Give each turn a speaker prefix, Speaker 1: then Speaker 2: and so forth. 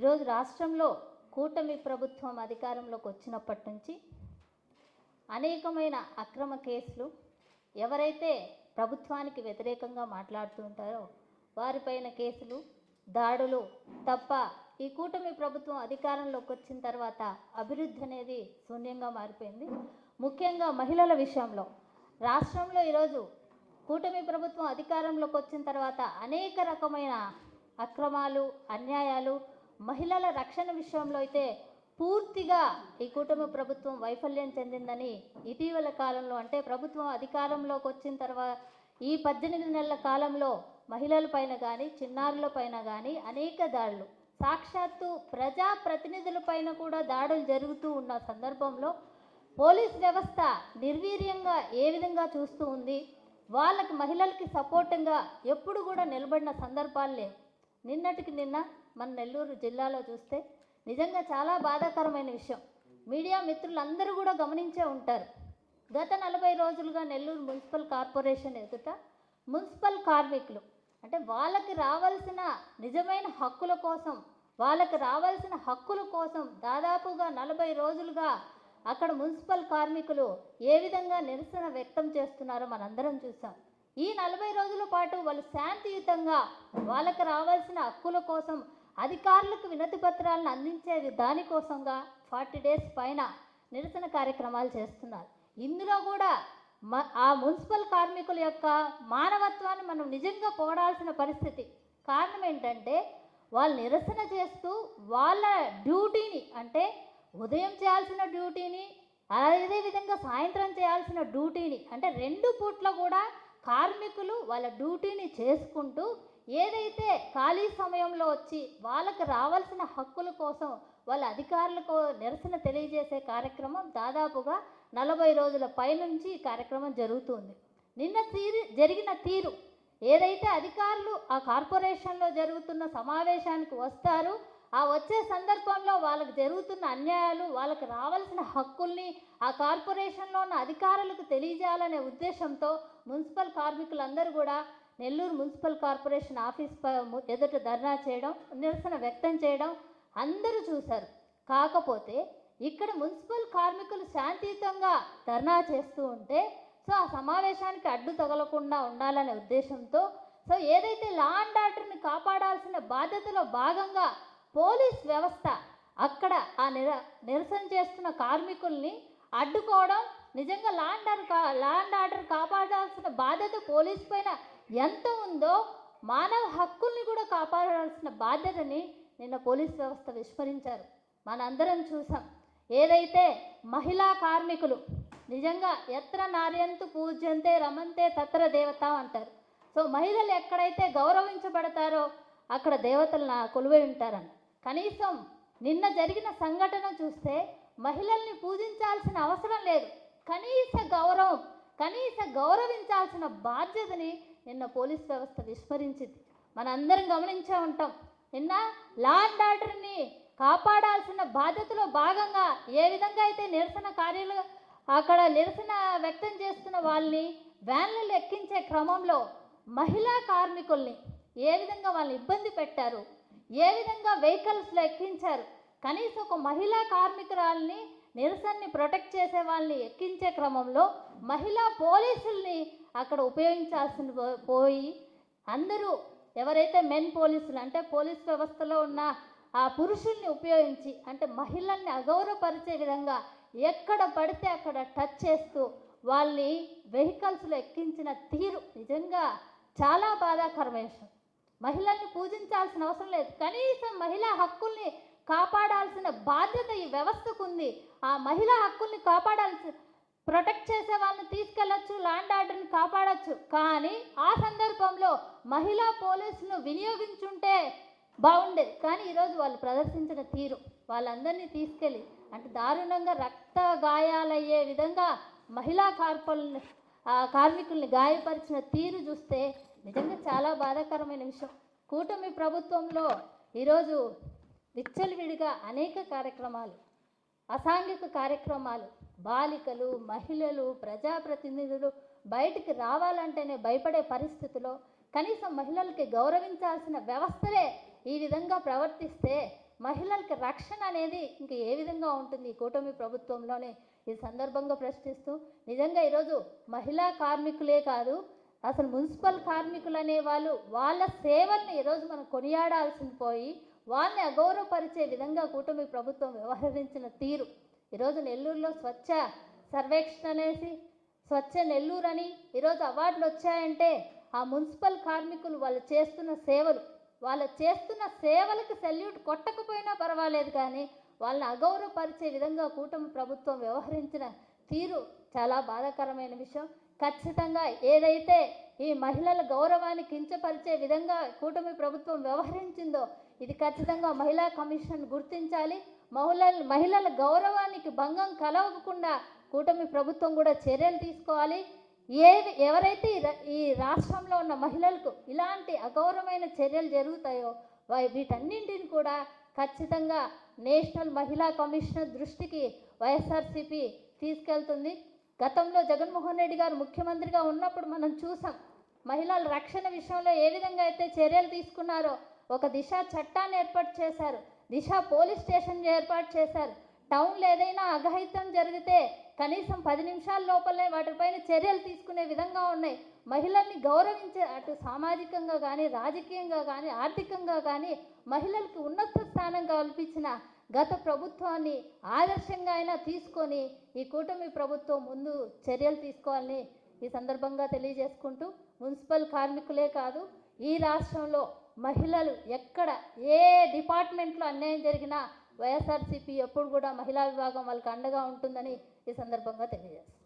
Speaker 1: ఈరోజు రాష్ట్రంలో కూటమి ప్రభుత్వం అధికారంలోకి వచ్చినప్పటి నుంచి అనేకమైన అక్రమ కేసులు ఎవరైతే ప్రభుత్వానికి వ్యతిరేకంగా మాట్లాడుతూ ఉంటారో వారిపైన కేసులు దాడులు తప్ప ఈ కూటమి ప్రభుత్వం అధికారంలోకి వచ్చిన తర్వాత అభివృద్ధి అనేది శూన్యంగా మారిపోయింది. ముఖ్యంగా మహిళల విషయంలో రాష్ట్రంలో ఈరోజు కూటమి ప్రభుత్వం అధికారంలోకి వచ్చిన తర్వాత అనేక రకమైన అక్రమాలు అన్యాయాలు మహిళల రక్షణ విషయంలో అయితే పూర్తిగా ఈ కూటమి ప్రభుత్వం వైఫల్యం చెందిందని ఇటీవల కాలంలో అంటే ప్రభుత్వం అధికారంలోకి వచ్చిన తర్వాత ఈ పద్దెనిమిది నెలల కాలంలో మహిళల పైన కానీ చిన్నారుల పైన కానీ అనేక దాడులు. సాక్షాత్తు ప్రజా ప్రతినిధుల పైన కూడా దాడులు జరుగుతూ ఉన్న సందర్భంలో పోలీస్ వ్యవస్థ నిర్వీర్యంగా ఏ విధంగా చూస్తూ ఉంది? వాళ్ళకి మహిళలకి సపోర్టింగ్గా ఎప్పుడు కూడా నిలబడిన సందర్భాలు లేవు. నిన్నటికి నిన్న మన నెల్లూరు జిల్లాలో చూస్తే నిజంగా చాలా బాధాకరమైన విషయం. మీడియా మిత్రులందరూ కూడా గమనించే ఉంటారు. గత నలభై రోజులుగా నెల్లూరు మున్సిపల్ కార్పొరేషన్ ఎదుట మున్సిపల్ కార్మికులు అంటే వాళ్ళకి రావాల్సిన నిజమైన హక్కుల కోసం వాళ్ళకి రావాల్సిన హక్కుల కోసం దాదాపుగా నలభై రోజులుగా అక్కడ మున్సిపల్ కార్మికులు ఏ విధంగా నిరసన వ్యక్తం చేస్తున్నారో మనందరం చూసాం. ఈ నలభై రోజుల పాటు వాళ్ళు శాంతియుతంగా వాళ్ళకి రావాల్సిన హక్కుల కోసం అధికారులకు వినతి పత్రాలను అందించే దానికోసంగా ఫార్టీ డేస్ పైన నిరసన కార్యక్రమాలు చేస్తున్నారు. ఇందులో కూడా మ ఆ మున్సిపల్ కార్మికుల యొక్క మానవత్వాన్ని మనం నిజంగా పోడాల్సిన పరిస్థితి కారణం ఏంటంటే వాళ్ళు నిరసన చేస్తూ వాళ్ళ డ్యూటీని అంటే ఉదయం చేయాల్సిన డ్యూటీని అదే విధంగా సాయంత్రం చేయాల్సిన డ్యూటీని అంటే రెండు పూట్ల కూడా కార్మికులు వాళ్ళ డ్యూటీని చేసుకుంటూ ఏదైతే ఖాళీ సమయంలో వచ్చి వాళ్ళకి రావాల్సిన హక్కుల కోసం వాళ్ళ అధికారులకు నిరసన తెలియజేసే కార్యక్రమం దాదాపుగా నలభై రోజుల పైనుంచి ఈ కార్యక్రమం జరుగుతుంది. నిన్న తీరు జరిగిన తీరు ఏదైతే అధికారులు ఆ కార్పొరేషన్లో జరుగుతున్న సమావేశానికి వస్తారు ఆ వచ్చే సందర్భంలో వాళ్ళకి జరుగుతున్న అన్యాయాలు వాళ్ళకి రావాల్సిన హక్కుల్ని ఆ కార్పొరేషన్లో ఉన్న అధికారులకు తెలియజేయాలనే ఉద్దేశంతో మున్సిపల్ కార్మికులందరూ కూడా నెల్లూరు మున్సిపల్ కార్పొరేషన్ ఆఫీస్ ఎదుట ధర్నా చేయడం నిరసన వ్యక్తం చేయడం అందరూ చూశారు. కాకపోతే ఇక్కడ మున్సిపల్ కార్మికులు శాంతియుతంగా ధర్నా చేస్తూ ఉంటే సో ఆ సమావేశానికి అడ్డు తగలకుండా ఉండాలనే ఉద్దేశంతో సో ఏదైతే లా అండ్ ఆర్డర్ని కాపాడాల్సిన బాధ్యతలో భాగంగా పోలీస్ వ్యవస్థ అక్కడ ఆ నిర నిరసన చేస్తున్న కార్మికుల్ని అడ్డుకోవడం నిజంగా లా అండ్ ఆర్డర్ కా లా అండ్ ఆర్డర్ కాపాడాల్సిన బాధ్యత పోలీస్ పైన ఎంత ఉందో మానవ హక్కుల్ని కూడా కాపాడాల్సిన బాధ్యతని నిన్న పోలీస్ వ్యవస్థ విస్మరించారు. మనందరం చూసాం. ఏదైతే మహిళా కార్మికులు నిజంగా ఎత్ర నార్యంతు పూజ్యంతే రమంతే తత్ర దేవత అంటారు. సో మహిళలు ఎక్కడైతే గౌరవించబడతారో అక్కడ దేవతలు నా కొలువై ఉంటారని. కనీసం నిన్న జరిగిన సంఘటన చూస్తే మహిళల్ని పూజించాల్సిన అవసరం లేదు. కనీస గౌరవం కనీస గౌరవించాల్సిన బాధ్యతని నిన్న పోలీస్ వ్యవస్థ విస్మరించింది. మనందరం గమనించే ఉంటాం. నిన్న లా అండ్ ఆర్డర్ని కాపాడాల్సిన బాధ్యతలో భాగంగా ఏ విధంగా అయితే నిరసన కార్యాలు అక్కడ నిరసన వ్యక్తం చేస్తున్న వాళ్ళని వ్యాన్లు ఎక్కించే క్రమంలో మహిళా కార్మికుల్ని ఏ విధంగా వాళ్ళని ఇబ్బంది పెట్టారు ఏ విధంగా వెహికల్స్లో ఎక్కించారు కనీసం ఒక మహిళా కార్మికురాల్ని నిరసనని ప్రొటెక్ట్ చేసే వాళ్ళని ఎక్కించే క్రమంలో మహిళా పోలీసుల్ని అక్కడ ఉపయోగించాల్సిన పో- పోయి అందరూ ఎవరైతే మెన్ పోలీసులు అంటే పోలీస్ వ్యవస్థలో ఉన్న ఆ పురుషుల్ని ఉపయోగించి అంటే మహిళల్ని అగౌరవపరిచే విధంగా ఎక్కడ పడితే అక్కడ టచ్ చేస్తూ వాళ్ళని వెహికల్స్లో ఎక్కించిన తీరు నిజంగా చాలా బాధాకరమైన విషయం మహిళల్ని పూజించాల్సిన అవసరం లేదు. కనీసం మహిళా హక్కుల్ని కాపాడాల్సిన బాధ్యత ఈ వ్యవస్థకు ఉంది ఆ మహిళా హక్కుల్ని కాపాడాల్సిన ప్రొటెక్ట్ చేసే వాళ్ళని తీసుకెళ్ళొచ్చు ల్యాండ్ ఆర్డర్ని కాపాడచ్చు. కానీ ఆ సందర్భంలో మహిళా పోలీసులను వినియోగించుంటే బాగుండేది కానీ ఈరోజు వాళ్ళు ప్రదర్శించిన తీరు. వాళ్ళందరినీ తీసుకెళ్ళి అంటే దారుణంగా రక్త గాయాలయ్యే విధంగా మహిళా కార్పొల్ని ఆ కార్మికుల్ని గాయపరిచిన తీరు చూస్తే నిజంగా చాలా బాధాకరమైన విషయం. కూటమి ప్రభుత్వంలో ఈరోజు విచ్చలవిడిగా అనేక కార్యక్రమాలు అసాంఘిక కార్యక్రమాలు బాలికలు మహిళలు ప్రజాప్రతినిధులు బయటికి రావాలంటేనే భయపడే పరిస్థితిలో కనీసం మహిళలకి గౌరవించాల్సిన వ్యవస్థలే ఈ విధంగా ప్రవర్తిస్తే మహిళలకి రక్షణ అనేది ఇంక ఏ విధంగా ఉంటుంది ఈ కూటమి ప్రభుత్వంలోనే? ఈ సందర్భంగా ప్రశ్నిస్తూ నిజంగా ఈరోజు మహిళా కార్మికులే కాదు అసలు మున్సిపల్ కార్మికులు అనే వాళ్ళు వాళ్ళ సేవల్ని ఈరోజు మనం కొనియాడాల్సింది పోయి వాళ్ళని అగౌరవపరిచే విధంగా కూటమి ప్రభుత్వం వ్యవహరించిన తీరు. ఈరోజు నెల్లూరులో స్వచ్ఛ సర్వేక్షణ అనేసి స్వచ్ఛ నెల్లూరు అని ఈరోజు అవార్డులు వచ్చాయంటే ఆ మున్సిపల్ కార్మికులు వాళ్ళు చేస్తున్న సేవలు. వాళ్ళు చేస్తున్న సేవలకు సెల్యూట్ కొట్టకపోయినా పర్వాలేదు కానీ వాళ్ళని అగౌరవపరిచే విధంగా కూటమి ప్రభుత్వం వ్యవహరించిన తీరు చాలా బాధాకరమైన విషయం. ఖచ్చితంగా ఏదైతే ఈ మహిళల గౌరవాన్ని కించపరిచే విధంగా కూటమి ప్రభుత్వం వ్యవహరించిందో ఇది ఖచ్చితంగా మహిళా కమిషన్ గుర్తించాలి. మహిళల మహిళల గౌరవానికి భంగం కలవకుండా కూటమి ప్రభుత్వం కూడా చర్యలు తీసుకోవాలి. ఏది ఎవరైతే ఈ రాష్ట్రంలో ఉన్న మహిళలకు ఇలాంటి అగౌరవమైన చర్యలు జరుగుతాయో వీటన్నింటిని కూడా ఖచ్చితంగా నేషనల్ మహిళా కమిషనర్ దృష్టికి వైఎస్ఆర్సీపీ తీసుకెళ్తుంది. గతంలో జగన్మోహన్ రెడ్డి గారు ముఖ్యమంత్రిగా ఉన్నప్పుడు మనం చూసాం మహిళల రక్షణ విషయంలో ఏ విధంగా అయితే చర్యలు తీసుకున్నారో ఒక దిశ చట్టాన్ని ఏర్పాటు చేశారు. దిశ పోలీస్ స్టేషన్ ఏర్పాటు చేశారు. టౌన్లో ఏదైనా అఘాయిత్యం జరిగితే కనీసం పది నిమిషాల లోపలనే వాటిపైన చర్యలు తీసుకునే విధంగా ఉన్నాయి. మహిళల్ని గౌరవించే అటు సామాజికంగా కానీ రాజకీయంగా కానీ ఆర్థికంగా కానీ మహిళలకు ఉన్నత స్థానం కల్పించిన గత ప్రభుత్వాన్ని ఆదర్శంగా అయినా తీసుకొని ఈ కూటమి ప్రభుత్వం ముందు చర్యలు తీసుకోవాలని ఈ సందర్భంగా తెలియజేసుకుంటూ మున్సిపల్ కార్మికులే కాదు ఈ రాష్ట్రంలో మహిళలు ఎక్కడ ఏ డిపార్ట్మెంట్లో అన్యాయం జరిగినా వైఎస్ఆర్సీపీ ఎప్పుడు కూడా మహిళా విభాగం వాళ్ళకి అండగా ఉంటుందని ఈ సందర్భంగా తెలియజేస్తాను